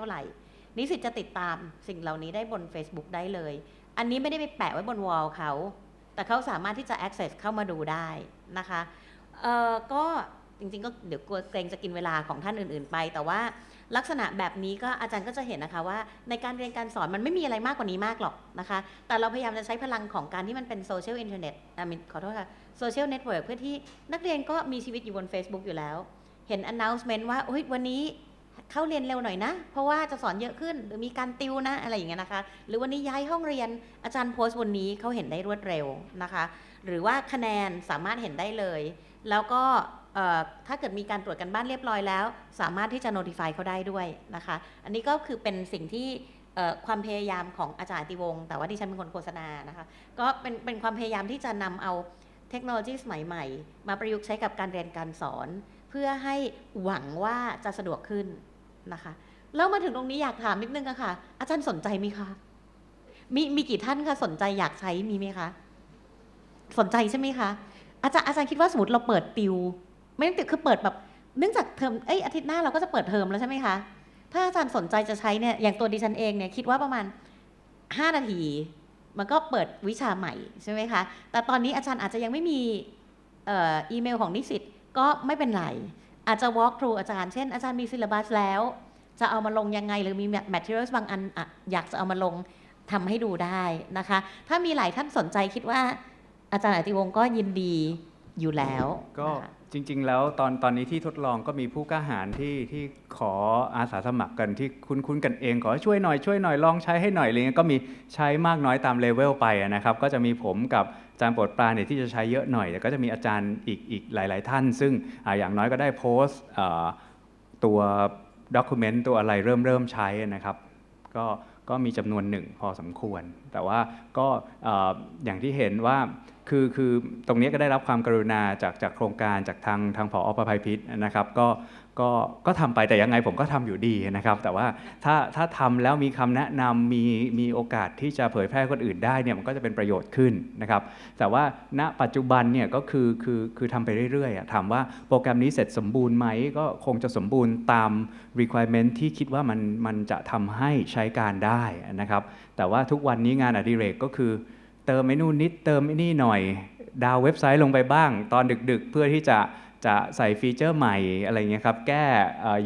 ท่าไหร่ นิสิตจะติดตามสิ่งเหล่านี้ได้บน Facebook ได้เลย อันนี้ไม่ได้ไปแปะไว้บนวอลเขา แต่เขาสามารถที่จะ access เข้ามาดูได้นะคะเออก็จริงๆ ก็เดี๋ยวกลัวเกรงจะกินเวลาของท่านอื่นๆ ไป แต่ว่าลักษณะแบบนี้ก็อาจารย์ก็จะเห็นนะคะว่าในการเรียนการสอนมันไม่มีอะไรมากกว่านี้มากหรอกนะคะ แต่เราพยายามจะใช้พลังของการที่มันเป็นโซเชียลอินเทอร์เน็ตขอโทษค่ะโซเชียลเน็ตเวิร์กเพื่อที่นักเรียนก็มีชีวิตอยู่บน Facebook อยู่แล้ว เห็น announcement ว่าอุ๊ยวันนี้ เข้าเรียนเร็วหน่อยนะ เพราะว่าจะสอนเยอะขึ้นหรือมีการติวนะอะไรอย่างเงี้ยนะคะ หรือวันนี้ย้ายห้องเรียนอาจารย์โพสต์วันนี้เขาเห็นได้รวดเร็วนะคะ หรือว่าคะแนนสามารถเห็นได้เลย แล้วก็ถ้าเกิดมีการตรวจกันบ้านเรียบร้อยแล้ว สามารถที่จะ notify เขาได้ด้วยนะคะ อันนี้ก็คือเป็นสิ่งที่ความพยายามของอาจารย์ติวง แต่ว่าดิฉันเป็นคนโฆษณานะคะก็เป็นเป็นความพยายามที่จะนำเอาเทคโนโลยีสมัยใหม่ มาประยุกต์ใช้กับการเรียนการสอน เพื่อให้หวังว่าจะสะดวกขึ้น นะคะแล้วมาถึงตรงนี้อยากถามนิดนึงอะค่ะ อาจารย์สนใจไหมคะ มีมีกี่ท่านคะสนใจอยากใช้มีไหมคะ สนใจใช่ไหมคะ อาจารย์อาจารย์คิดว่าสมมติเราเปิดติว ไม่ต้องติวคือเปิดแบบเนื่องจากเทอมเอ้ยอาทิตย์หน้าเราก็จะเปิดเทอมแล้วใช่ไหมคะถ้าอาจารย์สนใจจะใช้เนี่ยอย่างตัวดิฉันเองเนี่ยคิดว่าประมาณ 5 นาที มันก็เปิดวิชาใหม่ใช่ไหมคะแต่ตอนนี้อาจารย์อาจจะยังไม่มีอีเมลของนิสิตก็ไม่เป็นไร อาจจะ walk through อาจารย์ เช่น อาจารย์มี syllabus แล้ว จะเอามาลงยังไง หรือมี materials บางอันอะอยากจะเอามาลงทำให้ดูได้นะคะ ถ้ามีหลายท่านสนใจคิดว่า อาจารย์อติวงศ์ก็ยินดีอยู่แล้ว ก็นะคะจริง ๆ แล้วตอนตอนนี้ที่ทดลองก็มีผู้กล้าหาญที่ที่ขออาสาสมัครกันที่คุ้นๆกันเอง ขอให้ช่วยหน่อยช่วยหน่อยลองใช้ให้หน่อยอะไรเงี้ยก็มีใช้มากน้อยตามเลเวลไปอะนะครับ ก็จะมีผมกับอา จารย์โปรดปรานเนี่ยที่จะใช้เยอะหน่อย แต่ก็จะมีอาจารย์อีกอีกหลาย ๆ ท่าน ซึ่งออย่างน้อยก็ได้โพสต์ตัวด็อกิเมนต์ตัวอะไรเริ่มเริ่มใช้นะครับ ก็ก็มีจำนวนหนึ่งพอสมควร แต่ว่าก็เอ่ออย่างที่เห็นว่า คือคือตรงนี้ก็ได้รับความกรุณาจากจากโครงการจากทางทางผอประภัยพิษนะครับ ก็ก็ก็ทำไปแต่ยังไงผมก็ทำอยู่ดีนะครับ แต่ว่าถ้าถ้าทำแล้วมีคำแนะนำมีมีโอกาสที่จะเผยแพร่คนอื่นได้เนี่ยมันก็จะเป็นประโยชน์ขึ้นนะครับ แต่ว่าณปัจจุบันเนี่ยก็คือคือคือทำไปเรื่อยๆถามว่าโปรแกรมนี้เสร็จสมบูรณ์ไหมก็คงจะสมบูรณ์ตาม requirement ที่คิดว่ามันมันจะทำให้ใช้การได้นะครับ แต่ว่าทุกวันนี้งานอดิเรกก็คือ เติมไอ้นู่นนิดเติมไอ้นี่หน่อย ดาวเว็บไซต์ลงไปบ้าง ตอนดึกๆ เพื่อที่จะจะใส่ฟีเจอร์ใหม่อะไรเงี้ยครับแก้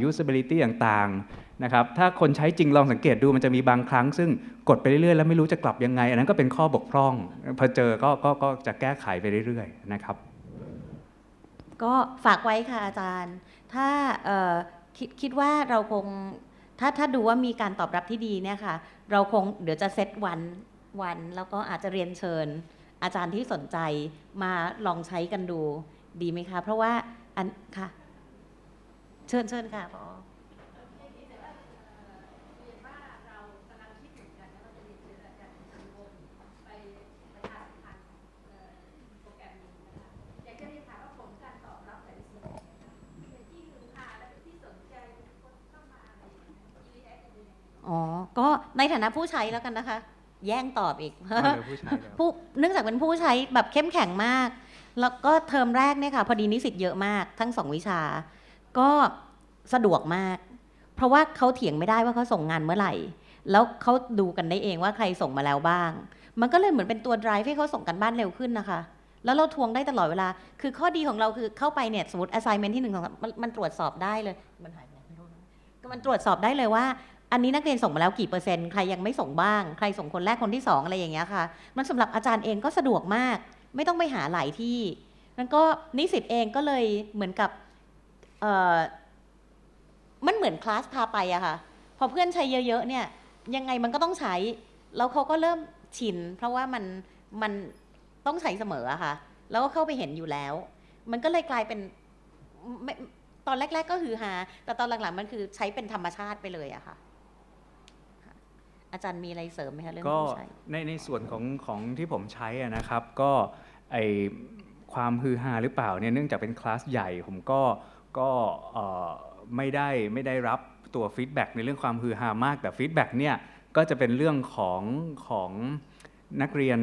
usability ต่างๆนะครับถ้าคนใช้จริงลองสังเกตดูมันจะมีบางครั้ง ซึ่งกดไปเรื่อยๆ แล้วไม่รู้จะกลับยังไง อันนั้นก็เป็นข้อบกพร่องพอเจอก็ก็ก็จะแก้ไขไปเรื่อยๆนะครับก็ฝากไว้ค่ะอาจารย์ ถ้าคิดคิดว่าเราคงถ้าถ้าดูว่ามีการตอบรับที่ดีเนี่ยค่ะ เราคงเดี๋ยวจะเซตวัน วันแล้วก็อาจจะเรียนเชิญ อาจารย์ที่สนใจมาลองใช้กันดูดีไหมคะ เพราะว่าอันค่ะ เชิญเชิญค่ะพออ๋อ ก็ในฐานะผู้ใช้แล้วกันนะคะ แย่งตอบอีกเอาเลยผู้ใช้เลยผู้เนื่องจากเป็นผู้ใช้แบบเข้มแข็งมาก แล้วก็เทอมแรกเนี่ยค่ะพอดีนิสิตเยอะมากทั้งสองวิชา ก็สะดวกมาก เพราะว่าเขาเถียงไม่ได้ว่าเขาส่งงานเมื่อไหร่ แล้วเขาดูกันได้เองว่าใครส่งมาแล้วบ้าง มันก็เลยเหมือนเป็นตัว drive ให้เขาส่งกันบ้านเร็วขึ้นนะคะแล้วเราทวงได้ตลอดเวลา คือข้อดีของเราคือเข้าไปเนี่ยสมมติ assignment ที่หนึ่งสองสามมันมันตรวจสอบได้เลย มันหายไปไหนไม่รู้นะก็มันตรวจสอบได้เลยว่า อันนี้นักเรียนส่งมาแล้วกี่เปอร์เซ็นต์ใครยังไม่ส่งบ้าง ใครส่งคนแรกคนที่สองอะไรอย่างเงี้ยค่ะ มันสำหรับอาจารย์เองก็สะดวกมาก ไม่ต้องไปหาหลายที่แล้วก็นิสิตเองก็เลยเหมือนกับเออมันเหมือนคลาสพาไปอะค่ะ พอเพื่อนใช้เยอะๆเนี่ยยังไงมันก็ต้องใช้ แล้วเขาก็เริ่มชิน เพราะว่ามันมันต้องใช้เสมออะค่ะ แล้วก็เข้าไปเห็นอยู่แล้ว มันก็เลยกลายเป็นไม่ตอนแรก ๆ ก็คือฮาแต่ตอนหลังๆมันคือใช้เป็นธรรมชาติไปเลยอะคะค่ะ อาจารย์มีอะไรเสริมไหมคะเรื่องก็ผู้ใช้ในในส่วนของของที่ผมใช้อะนะครับ ก็ไอความฮือฮาหรือเปล่าเนี่ยเนื่องจากเป็นคลาสใหญ่ผมก็ก็เอ่อไม่ได้ไม่ได้รับตัวฟีดแบ็กในเรื่องความฮือฮามาก แต่ฟีดแบ็กเนี่ยก็จะเป็นเรื่องของของนักเรียน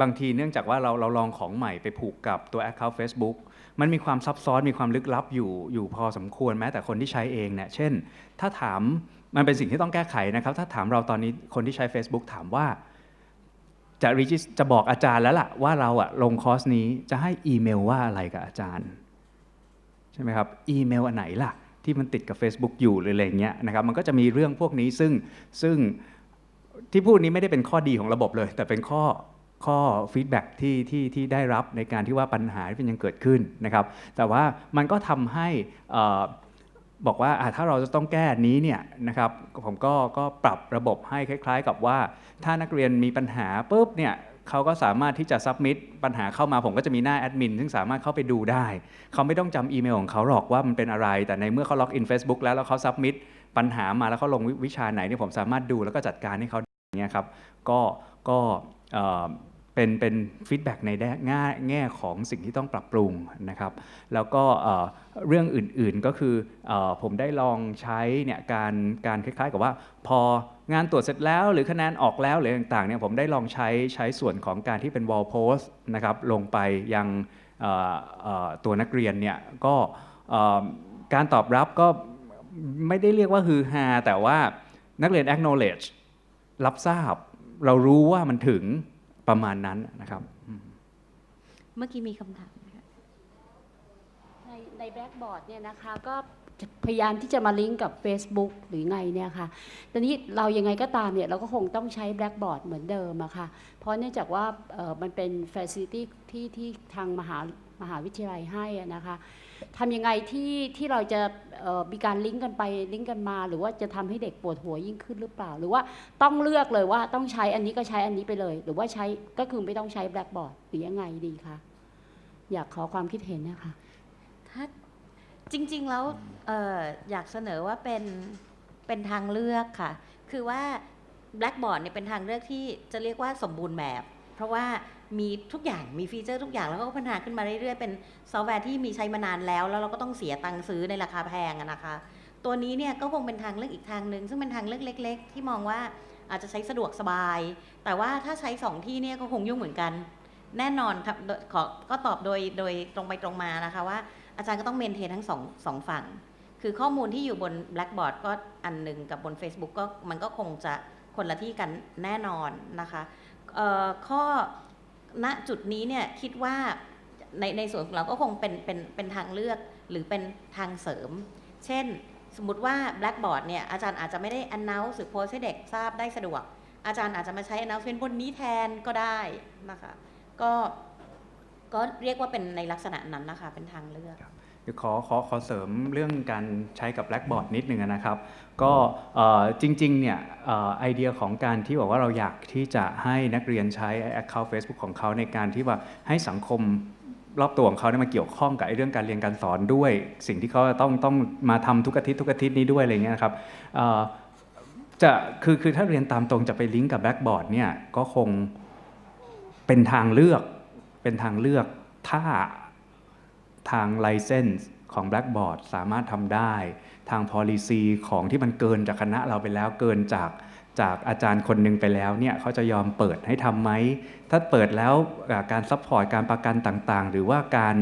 บางทีเนื่องจากว่าเราเราลองของใหม่ไปผูกกับตัว Account Facebook มันมีความซับซ้อนมีความลึกลับอยู่อยู่พอสมควรแม้แต่คนที่ใช้เองเนี่ยเช่น ถ้าถาม มันเป็นสิ่งที่ต้องแก้ไขนะครับ ถ้าถามเราตอนนี้คนที่ใช้ Facebook ถามว่า จะ regis จะบอกอาจารย์แล้วล่ะว่าเราอะลงคอร์สนี้จะให้อีเมลว่าอะไรกับอาจารย์ ใช่ไหมครับ อีเมลอันไหนล่ะ ที่มันติดกับ Facebook อยู่หรืออะไรเงี้ยนะครับ มันก็จะมีเรื่องพวกนี้ซึ่งซึ่งที่พูดนี้ไม่ได้เป็นข้อดีของระบบเลย แต่เป็นข้อข้อฟีดแบ็ที่ที่ที่ได้รับในการที่ว่าปัญหาที่มันยังเกิดขึ้นนะครับ แต่ว่ามันก็ทำให้อ่อ บอกว่าถ้าเราจะต้องแก้นี้เนี่ยนะครับผมก็ก็ปรับระบบให้คล้าย ๆ กับว่า ถ้านักเรียนมีปัญหาปุ๊บเนี่ยเขาก็สามารถที่จะซับมิดปัญหาเข้ามาผมก็จะมีหน้าแอดมินซึ่งสามารถเข้าไปดูได้ เขาไม่ต้องจำอีเมลของเขาหรอกว่ามันเป็นอะไร แต่ในเมื่อเขาล็อกอิน Facebook แล้วแล้วเขาซับมิดปัญหามาแล้วเขาลงวิวิชาไหนเนี่ยผมสามารถดูแล้วก็จัดการให้เขาอย่างเงี้ยครับก็ก็ เป็นเป็นฟีดแบ็กในแง่แง่ของสิ่งที่ต้องปรับปรุงนะครับ แล้วก็เรื่องอื่นๆก็คืออผมได้ลองใช้เนี่ยการการคล้ายๆ กับว่าพองานตรวจเสร็จแล้วหรือคะแนนออกแล้วหรือต่างๆเนี่ยผมได้ลองใช้ใช้ส่วนของการที่เป็น wall post นะครับลงไปยังตัวนักเรียนเนี่ยก็การตอบรับก็ไม่ได้เรียกว่าฮือฮาแต่ว่านักเรียน acknowledge รับทราบ เรารู้ว่ามันถึง ประมาณนั้นนะครับ เมื่อกี้มีคำถามไหมคะในในแบล็กบอร์ดเนี่ยนะคะก็พยายามที่จะมาลิงก์กับ Facebook หรือไงเนี่ยค่ะ ตอนนี้เรายังไงก็ตามเนี่ยเราก็คงต้องใช้แบล็กบอร์ดเหมือนเดิมอะค่ะ เพราะเนื่องจากว่าเอ่อมันเป็น Facility ที่ที่ทางมหามหาวิทยาลัยให้อะนะคะ ทำยังไงที่ที่เราจะมีการลิงก์กันไปลิงก์กันมา หรือว่าจะทำให้เด็กปวดหัวยิ่งขึ้นหรือเปล่า หรือว่าต้องเลือกเลยว่าต้องใช้อันนี้ก็ใช้อันนี้ไปเลย หรือว่าใช้ก็คือไม่ต้องใช้แบล็กบอร์ดหรือยังไงดีคะอยากขอความคิดเห็นนะคะถ้าจริงๆแล้วอออยากเสนอว่าเป็นเป็นทางเลือกค่ะ คือว่า Blackboard เนี่ยเป็นทางเลือกที่จะเรียกว่าสมบูรณ์แบบ เพราะว่า มีทุกอย่างมีฟีเจอร์ทุกอย่างแล้วก็พัฒนาขึ้นมาเรื่อยๆ เป็นซอฟต์แวร์ที่มีใช้มานานแล้ว แล้วเราก็ต้องเสียตังค์ซื้อในราคาแพงนะคะ ตัวนี้เนี่ยก็คงเป็นทางเลือกอีกทางหนึ่งซึ่งเป็นทางเลือกเล็ก ๆ ที่มองว่าอาจจะใช้สะดวกสบาย แต่ว่าถ้าใช้สองที่เนี่ยก็คงยุ่งเหมือนกัน แน่นอนครับขอก็ตอบโดยโดยตรงไปตรงมานะคะว่าอาจารย์ก็ต้องเมนเทนทั้งสองสองฝั่ง คือข้อมูลที่อยู่บน Blackboard ก็อันหนึ่งกับบน Facebook ก็มันก็คงจะคนละที่กันแน่นอนนะคะเอ่อข้อ ณจุดนี้เนี่ยคิดว่าในในส่วนของเราก็คงเป็นเป็นเป็นทางเลือกหรือเป็นทางเสริม เช่น สมมติว่า Blackboard เนี่ยอาจารย์อาจจะไม่ได้ announce หรือโพสให้เด็กทราบได้สะดวก อาจารย์อาจจะมาใช้ announcement บนนี้แทนก็ได้นะคะก็ก็เรียกว่าเป็นในลักษณะนั้นนะคะเป็นทางเลือก ขอขอขอเสริมเรื่องการใช้กับ Blackboard นิดนึงนะครับ ก็จริงๆเนี่ยอไอเดียของการที่บอกว่าเราอยากที่จะให้นักเรียนใช้ Account Facebook ของเขาในการที่ว่าให้สังคมรอบตัวของเขาเนี่ยมาเกี่ยวข้องกับไอเรื่องการเรียนการสอนด้วย สิ่งที่เขาต้องต้องมาทำทุกอาทิตย์ทุกอาทิตย์นี้ด้วยอะไรเงี้ยนะครับจะคือคือถ้าเรียนตามตรงจะไปลิงก์กับ Blackboard เนี่ยก็คงเป็นทางเลือกเป็นทางเลือกถ้า ทาง license ของ Blackboard สามารถทำได้ ทาง policy ของที่มันเกินจากคณะเราไปแล้วเกินจากจากอาจารย์คนหนึ่งไปแล้วเนี่ยเขาจะยอมเปิดให้ทำไหม ถ้าเปิดแล้วการซัพพอร์ตการประกันต่างๆ หรือว่าการ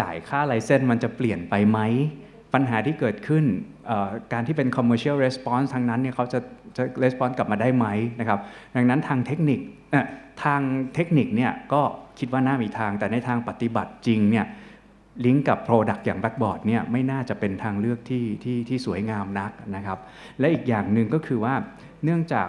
จ่ายค่าไลเซนส์มันจะเปลี่ยนไปไหม ปัญหาที่เกิดขึ้นการที่เป็น commercial response ทางนั้นเนี่ยเขาจะจะ response กลับมาได้ไหมนะครับดังนั้นทางเทคนิคทางเทคนิคเนี่ยก็คิดว่าน่ามีทางแต่ในทางปฏิบัติจริงเนี่ยลิงก์กับ Product อย่าง Blackboard เนี่ยไม่น่าจะเป็นทางเลือกที่ที่ที่สวยงามนักนะครับและอีกอย่างหนึ่งก็คือว่าเนื่องจาก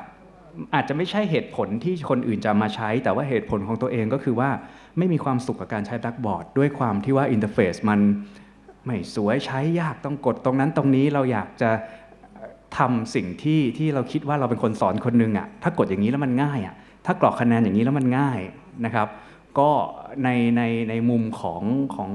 อาจจะไม่ใช่เหตุผลที่คนอื่นจะมาใช้ แต่ว่าเหตุผลของตัวเองก็คือว่าไม่มีความสุขกับการใช้ Blackboard ด้วยความที่ว่าอินเทอร์เฟซมัน ไม่สวยใช้ยากต้องกดตรงนั้นตรงนี้เราอยากจะทำสิ่งที่ที่เราคิดว่าเราเป็นคนสอนคนหนึงอะ่ะถ้ากดอย่างนี้แล้วมันง่ายอะ่ะถ้ากรอกคะแนนอย่างนี้แล้วมันง่ายนะครับ ก็ในในในมุมของของ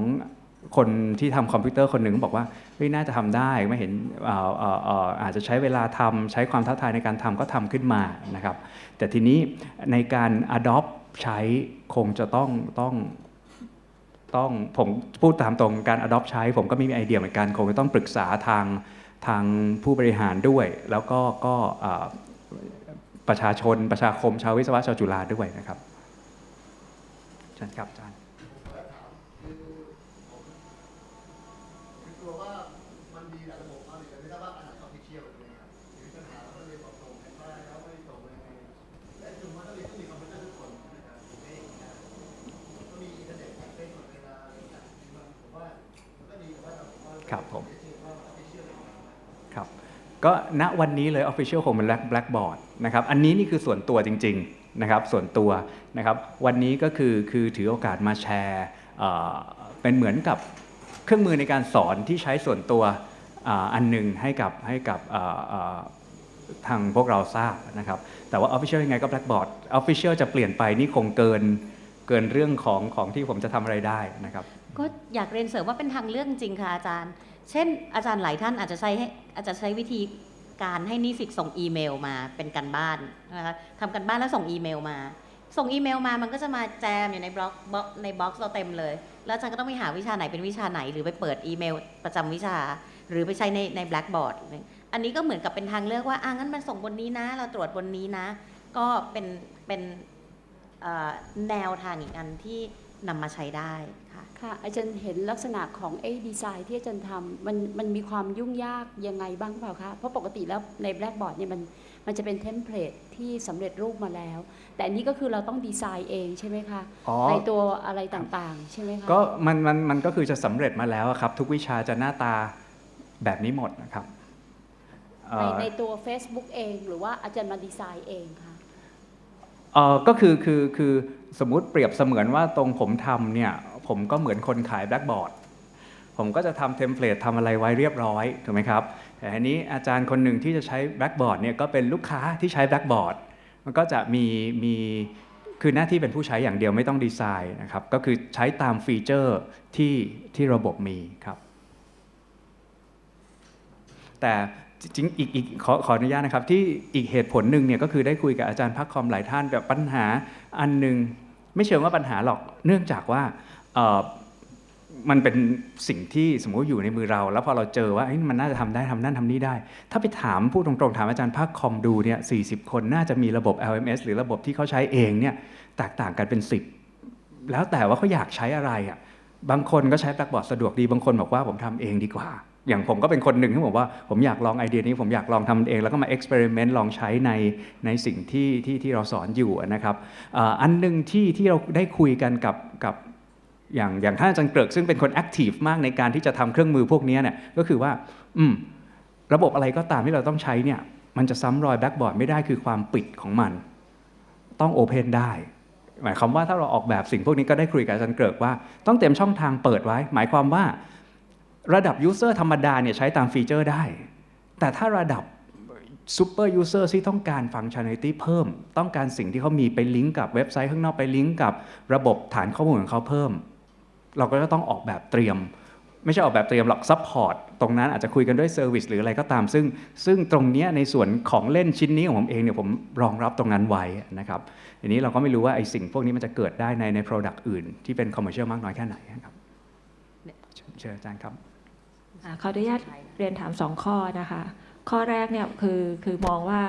คนที่ทำคอมพิวเตอร์คนหนึ่งก็บอกว่าเฮ้ยน่าจะทำได้ไม่เห็นอ่อเอ่อเอ่ออาจจะใช้เวลาทำใช้ความท้าทายในการทำก็ทำขึ้นมานะครับ แต่ทีนี้ในการ adopt ใช้คงจะต้องต้อง ต้องผมพูดตามตรงการ adopt ใช้ ผมก็ไม่มีไอเดียเหมือนกันคงจะต้องปรึกษาทางทางผู้บริหารด้วย แล้วก็ก็ประชาชนประชาคมชาววิศวะชาวจุฬาด้วยนะครับเชิญครับอาจารย์ คือกลัวว่ามันมีหลายระบบมากเลยแต่ไม่ทราบว่าอันไหนออฟฟิเชียลใช่ไหม ก็ณวันนี้เลย Official คงเป็น Black- Blackboard นะครับอันนี้นี่คือส่วนตัวจริงๆนะครับส่วนตัวนะครับวันนี้ก็คือคือถือโอกาสมาแชร์เป็นเหมือนกับเครื่องมือในการสอนที่ใช้ส่วนตัวอันหนึ่งให้กับให้กับทางพวกเราทราบนะครับแต่ว่า Official ยังไงก็ Blackboard Official จะเปลี่ยนไปนี่คงเกิน เกินเรื่องของของที่ผมจะทำอะไรได้นะครับ ก็อยากเรียนเสริมว่าเป็นทางเลือกจริงค่ะอาจารย์ เช่น อาจารย์หลายท่านอาจจะใช้อาจจะใช้วิธีการให้นิสิตส่งอีเมลมาเป็นการบ้านนะคะทำกันบ้านแล้วส่งอีเมลมา ส่งอีเมลมามันก็จะมาแจมอยู่ในบล็อกในบล็อกเราเต็มเลย แล้วอาจารย์ก็ต้องไปหาวิชาไหนเป็นวิชาไหน หรือไปเปิดอีเมลประจำวิชา หรือไปใช้ในใน Blackboard อันนี้ก็เหมือนกับเป็นทางเลือกว่าอะงั้นมันส่งบนนี้นะ เราตรวจบนนี้นะ ก็เป็นเป็น แนวทางอีกอันที่นำมาใช้ได้ค่ะค่ะอาจารย์เห็นลักษณะของไอ้ดีไซน์ที่อาจารย์ทำมันมันมีความยุ่งยากยังไงบ้างเปล่าคะเพราะปกติแล้วใน Blackboard เนี่ยมันมันจะเป็นเทมเพลตที่สำเร็จรูปมาแล้ว แต่อันนี้ก็คือเราต้องดีไซน์เองใช่ไหมคะอ๋อในตัวอะไรต่างๆ ใช่ไหมคะก็มันมันมันก็คือจะสำเร็จมาแล้วอะครับ ทุกวิชาจะหน้าตาแบบนี้หมดนะครับเอ่ในอในตัว Facebook เอง หรือว่าอาจารย์มาดีไซน์เองคะ เออก็คือคือคือสมมติเปรียบเสมือนว่าตรงผมทำเนี่ยผมก็เหมือนคนขายแบล็กบอร์ดผมก็จะทำเทมเพลตทำอะไรไว้เรียบร้อยถูกไหมครับแต่อันนี้อาจารย์คนหนึ่งที่จะใช้แบล็กบอร์ดเนี่ยก็เป็นลูกค้าที่ใช้แบล็กบอร์ดมันก็จะมีมีคือหน้าที่เป็นผู้ใช้อย่างเดียวไม่ต้องดีไซน์นะครับ ก็คือใช้ตามฟีเจอร์ที่ที่ระบบมีครับ แต่ จริงอีกอีกขอขออนุญาตนะครับ ที่อีกเหตุผลหนึ่งเนี่ยก็คือได้คุยกับอาจารย์พักคอมหลายท่านแบบปัญหาอันหนึ่งไม่เชิงว่าปัญหาหรอกเนื่องจากว่ามันเป็นสิ่งที่สมมุติอยู่ในมือเรา แล้วพอเราเจอว่ามันน่าจะทำได้ทำนั่นทำนี่ได้ ถ้าไปถามพูดตรงๆ ถามอาจารย์ภาคคอมดูเนี่ยสีคนน่าจะมีระบบ LMS หรือระบบที่เขาใช้เองเนี่ยแตกต่างกันเป็น 10 แล้วแต่ว่าเขาอยากใช้อะไรอะบางคนก็ใช้แบล็กบอร์ดสะดวกดีบางคนบอกว่าผมทำเองดีกว่า อย่างผมก็เป็นคนหนึ่งที่บอกว่าผมอยากลองไอเดียนี้ผมอยากลองทำเอง แล้วก็มาเอ็กซ์เพร์เมนต์ลองใช้ในในสิ่งที่ที่ที่เราสอนอยู่นะครับอันหนึ่งที่ที่เราได้คุยกันกับกับอย่างอย่างท่านอาจารย์เกิกซึ่งเป็นคนแอคทีฟมากในการที่จะทำเครื่องมือพวกนี้เนี่ยก็คือว่าอืมระบบอะไรก็ตามที่เราต้องใช้เนี่ยมันจะซ้ำรอยแบ็กบอร์ดไม่ได้คือความปิดของมัน ต้องโอเพนได้หมายความว่าถ้าเราออกแบบสิ่งพวกนี้ก็ได้คุยกับอาจารย์เกิกว่าต้องเต็มช่องทางเปิดไว้ หมายความว่า ระดับยูเซอร์ธรรมดาเนี่ยใช้ตามฟีเจอร์ได้ แต่ถ้าระดับซูเปอร์ยูเซอร์ที่ต้องการฟังก์ชัน a l i t y เพิ่ม ต้องการสิ่งที่เขามีไปลิงก์กับเว็บไซต์ข้างนอกไปลิงก์กับระบบฐานข้อมูลของเขาเพิ่ม เราก็จะต้องออกแบบเตรียม ไม่ใช่ออกแบบเตรียมหรอกซัพพอร์ตตรงนั้นอาจจะคุยกันด้วยเซอร์วิสหรืออะไรก็ตาม ซึ่งซึ่งตรงเนี้ยในส่วนของเล่นชิ้นนี้ของผมเองเนี่ยผมรองรับตรงนั้นไว้นะครับทีนี้เราก็ไม่รู้ว่าไอ้สิ่งพวกนี้มันจะเกิดได้ในใน Product อื่น ที่เป็นคอมเมอร์เชียลมากน้อยแค่ไหนครับเชิญเชิญอาจารย์ครับอ่า ขออนุญาตเรียนถามสองข้อนะคะ ข้อแรกเนี่ยคือคือมองว่า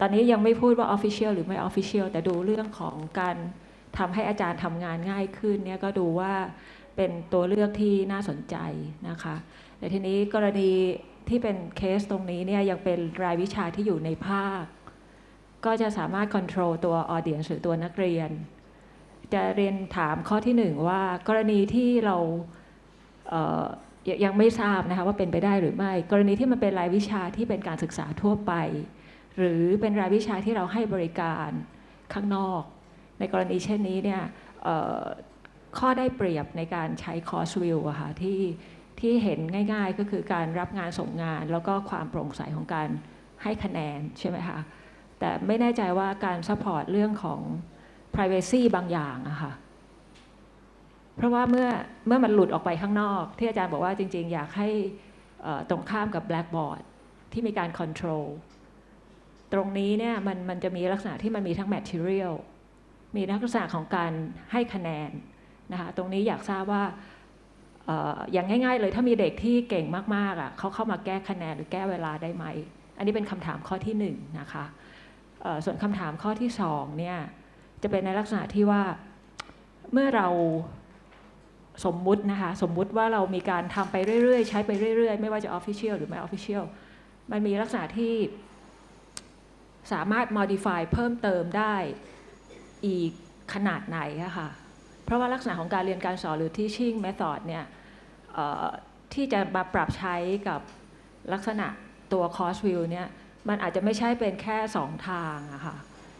ตอนนี้ยังไม่พูดว่า Official หรือไม่ Official แต่ดูเรื่องของการทำให้อาจารย์ทำงานง่ายขึ้นเนี่ยก็ดูว่าเป็นตัวเลือกที่น่าสนใจนะคะแต่ทีนี้กรณีที่เป็นเคสตรงนี้เนี่ยยังเป็นรายวิชาที่อยู่ในภาค ก็จะสามารถ control ตัว audience หรือตัวนักเรียน จะเรียนถามข้อที่หนึ่งว่ากรณีที่เราเยังยังไม่ทราบนะคะว่าเป็นไปได้หรือไม่ กรณีที่มันเป็นรายวิชาที่เป็นการศึกษาทั่วไป หรือเป็นรายวิชาที่เราให้บริการข้างนอก ในกรณีเช่นนี้เนี่ยข้อได้เปรียบในการใช้คอร์สวิวอะค่ะที่ที่เห็นง่ายๆ ก็คือการรับงานส่งงาน แล้วก็ความโปร่งใสของการให้คะแนนใช่ไหมคะแต่ไม่แน่ใจว่าการซัพพอร์ตเรื่องของ privacy บางอย่างอะค่ะ เพราะว่าเมื่อเมื่อมันหลุดออกไปข้างนอก ที่อาจารย์บอกว่าจริง ๆ อยากให้ตรงข้ามกับ blackboard ที่มีการ control ตรงนี้เนี่ยมันมันจะมีลักษณะที่มันมีทั้ง material มีลักษณะของการให้คะแนนนะคะตรงนี้อยากทราบว่าออย่างง่าย ๆ เลยถ้ามีเด็กที่เก่งมากๆอะเขาเข้ามาแก้คะแนนหรือแก้เวลาได้ไหม อันนี้เป็นคำถามข้อที่หนึ่งนะคะส่วนคำถามข้อที่สองเนี่ยจะเป็นในลักษณะที่ว่าเมื่อเรา สมมุตินะคะ สมมุติว่าเรามีการทำไปเรื่อยๆ ใช้ไปเรื่อยๆ ไม่ว่าจะ Official หรือไม่ Official มันมีลักษณะที่สามารถ modify เพิ่มเติมได้อีกขนาดไหนะค่ะ เพราะว่าลักษณะของการเรียนการสอนหรือ teaching method เนี่ยที่จะมาปรับใช้กับลักษณะตัว cost view เนี่ยมันอาจจะไม่ใช่เป็นแค่สองทางอะค่ะ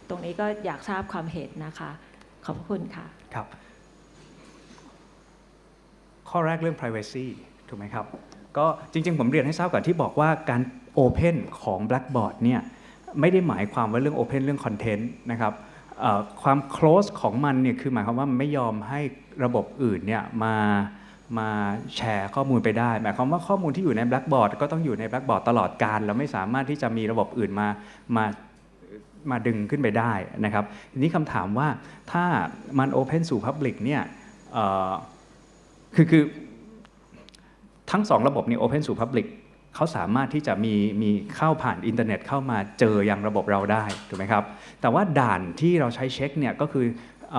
ตรงนี้ก็อยากทราบความเห็นนะคะ ขอบพระคุณค่ะ ครับ ข้อแรกเรื่อง privacy ถูกไหมครับ ก็จริง ๆ ผมเรียนให้ทราบก่อนที่บอกว่าการ open ของ blackboard เนี่ยไม่ได้หมายความว่าเรื่อง open เรื่อง content นะครับความ close ของมันเนี่ยคือหมายความว่ามันไม่ยอมให้ระบบอื่นเนี่ยมามาแชร์ข้อมูลไปได้ หมายความว่าข้อมูลที่อยู่ใน blackboard ก็ต้องอยู่ใน blackboard ตลอดการเราไม่สามารถที่จะมีระบบอื่นมามามาดึงขึ้นไปได้นะครับทีนี้คำถามว่าถ้ามัน Open สู่ Public เนี่ย คือคือทั้งสองระบบเนี่ย Open สู่ Public เขาสามารถที่จะมีมีเข้าผ่านอินเทอร์เน็ตเข้ามาเจอยังระบบเราได้ถูกไหมครับ แต่ว่าด่านที่เราใช้เช็คเนี่ยก็คืออ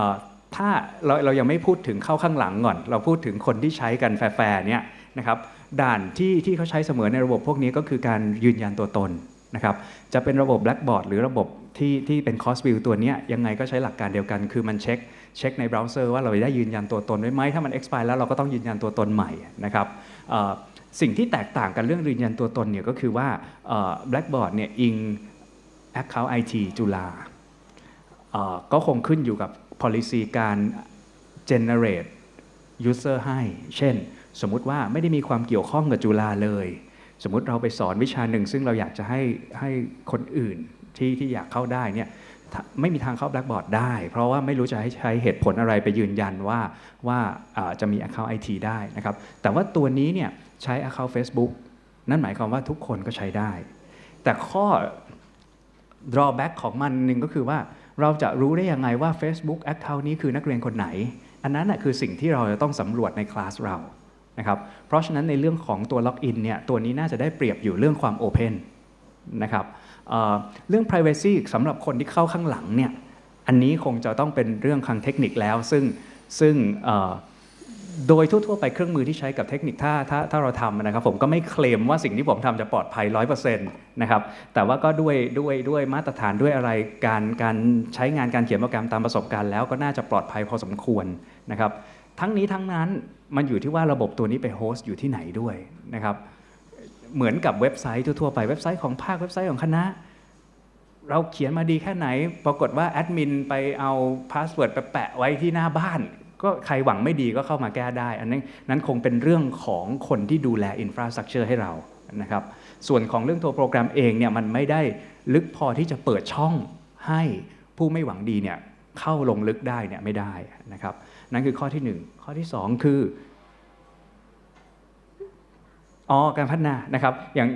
ถ้าเราเรายังไม่พูดถึงเข้าข้างหลังก่อน เราพูดถึงคนที่ใช้กันแฟร์เนี่ยนะครับด่านที่ที่เขาใช้เสมอในระบบพวกนี้ก็คือการยืนยันตัวตนนะครับจะเป็นระบบ Blackboard หรือระบบที่ที่เป็น Cost View ตัวเนี้ยยังไงก็ใช้หลักการเดียวกัน คือมันเช็ค เช็คในเบราว์เซอร์ว่าเราได้ยืนยันตัวตนไว้ไหมถ้ามัน expire แล้วเราก็ต้องยืนยันตัวตนใหม่นะครับสิ่งที่แตกต่างกันเรื่องยืนยันตัวตนเนี่ยก็คือว่า Blackboard เนี่ยอิง Account IT จุฬาก็คงขึ้นอยู่กับ policy การ generate user ให้ เช่น สมมุติว่าไม่ได้มีความเกี่ยวข้องกับจุฬาเลย สมมุติเราไปสอนวิชาหนึ่ง ซึ่งเราอยากจะให้ให้คนอื่นที่ที่อยากเข้าได้เนี่ย ไม่มีทางเข้า Blackboard ได้ เพราะว่าไม่รู้จะให้ใช้เหตุผลอะไรไปยืนยันว่าว่าจะมี Account IT ได้นะครับ แต่ว่าตัวนี้เนี่ยใช้ Account Facebook นั่นหมายความว่าทุกคนก็ใช้ได้ แต่ข้อ drawback ของมันหนึ่งก็คือว่าเราจะรู้ได้ยังไงว่า Facebook Account นี้คือนักเรียนคนไหน อันนั้นนะคือสิ่งที่เราจะต้องสำรวจในคลาสเรานะครับเพราะฉะนั้นในเรื่องของตัวล็อกอินเนี่ยตัวนี้น่าจะได้เปรียบอยู่เรื่องความโอเพนนะครับ เรื่อง Privacy สำหรับคนที่เข้าข้างหลังเนี่ยอันนี้คงจะต้องเป็นเรื่องทางเทคนิคแล้ว ซึ่งซึ่งโดยทั่วๆไปเครื่องมือที่ใช้กับเทคนิคถ้าถ้าถ้าเราทำนะครับ ผมก็ไม่เคลมว่าสิ่งที่ผมทำจะปลอดภัย 100%นะครับแต่ว่าก็ด้วยด้วยด้วยมาตรฐานด้วยอะไรการการใช้งานการเขียนโปรแกรมตามประสบการณ์แล้วก็น่าจะปลอดภัยพอสมควรนะครับ ทั้งนี้ทั้งนั้นมันอยู่ที่ว่าระบบตัวนี้ไปโฮสต์อยู่ที่ไหนด้วยนะครับ เหมือนกับเว็บไซต์ทั่วๆไปเว็บไซต์ของภาคเว็บไซต์ของคณะ เราเขียนมาดีแค่ไหน ปรากฏว่าแอดมินไปเอาพาสเวิร์ดไปแปะไว้ที่หน้าบ้าน ก็ใครหวังไม่ดีก็เข้ามาแก้ได้ อันนั้นนั้นคงเป็นเรื่องของคนที่ดูแลอินฟราสตรักเจอร์ให้เรานะครับส่วนของเรื่องตัวโปรแกรมเองเนี่ยมันไม่ได้ลึกพอที่จะเปิดช่องให้ผู้ไม่หวังดีเนี่ยเข้าลงลึกได้เนี่ยไม่ได้นะครับนั่นคือข้อที่หนึ่งข้อที่สองคือ อ๋อการพัฒนานะครับอย่าง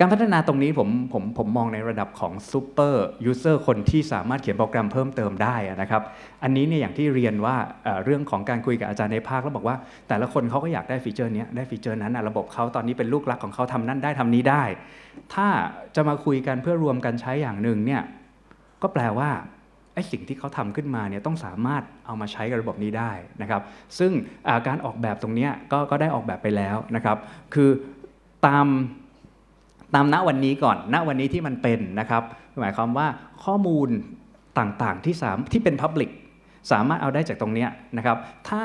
การพัฒนาตรงนี้ผมผมผมมองในระดับของซูเปอร์ยูเซอร์คนที่สามารถเขียนโปรแกรมเพิ่มเติมได้นะครับ อันนี้เนี่ยอย่างที่เรียนว่าเรื่องของการคุยกับอาจารย์ในภาคแล้วบอกว่า แต่ละคนเขาก็อยากได้ฟีเจอร์นี้ได้ฟีเจอร์นั้นระบบเขาตอนนี้เป็นลูกรักของเขาทำนั่นได้ทำนี้ได้ ถ้าจะมาคุยกันเพื่อรวมกันใช้อย่างหนึ่งเนี่ยก็แปลว่า ไอ้สิ่งที่เขาทำขึ้นมาเนี่ยต้องสามารถเอามาใช้กับระบบนี้ได้นะครับ ซึ่งาการออกแบบตรงนี้ก็ก็ได้ออกแบบไปแล้วนะครับ คือตามตามณวันนี้ก่อน ณวันนี้ที่มันเป็นนะครับ หมายความว่าข้อมูลต่างๆที่สามที่เป็น Public สามารถเอาได้จากตรงนี้นะครับ ถ้า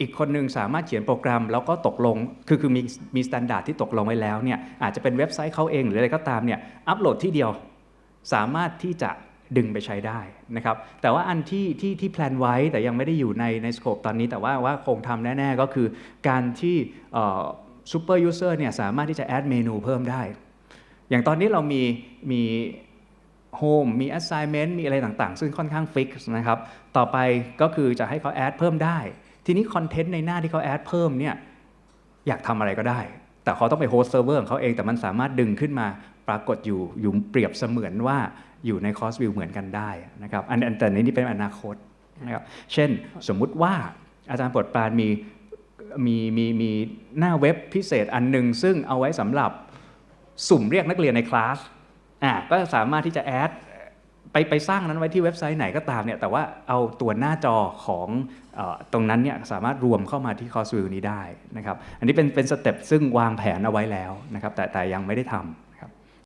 อีกคนหนึ่งสามารถเขียนโปรแกรมแล้วก็ตกลง คือคือมีมีมาตรฐานที่ตกลงไว้แล้วเนี่ยอาจจะเป็นเว็บไซต์เขาเองหรืออะไรก็ตามเนี่ยอัปโหลดที่เดียว สามารถที่จะ ดึงไปใช้ได้นะครับ แต่ว่าอันที่ที่ที่แพลนไว้แต่ยังไม่ได้อยู่ในในสโคปตอนนี้ แต่ว่าว่าคงทำแน่ ๆ ก็คือการที่ซูเปอร์ยูเซอร์เนี่ยสามารถที่จะแอดเมนูเพิ่มได้ อย่างตอนนี้เรามีมีโฮมมี assignment มีอะไรต่างๆ ซึ่งค่อนข้างฟิกนะครับ ต่อไปก็คือจะให้เขาแอดเพิ่มได้ ทีนี้คอนเทนต์ในหน้าที่เขาแอดเพิ่มเนี่ยอยากทำอะไรก็ได้ แต่เขาต้องไปโฮสต์เซิร์ฟเวอร์ของเขาเองแต่มันสามารถดึงขึ้นมา ปรากฏอยู่อยู่เปรียบเสมือนว่าอยู่ในคอสวิวเหมือนกันได้นะครับอันแต่นี้นี่เป็นอนาคตนะครับเช่นสมมุติว่าอาจารย์ปวดปานมีมีมีมีหน้าเว็บพิเศษอันหนึ่งซึ่งเอาไว้สำหรับสุ่มเรียกนักเรียนในคลาสอะก็สามารถที่จะแอดไปไปสร้างนั้นไว้ที่เว็บไซต์ไหนก็ตามเนี่ยแต่ว่าเอาตัวหน้าจอของออตรงนั้นเนี่ยสามารถรวมเข้ามาที่คอสวิวนี้ได้นะครับอันนี้เป็นเป็นสเต็ปซึ่งวางแผนเอาไว้แล้วนะครับแต่แต่ยังไม่ได้ทำ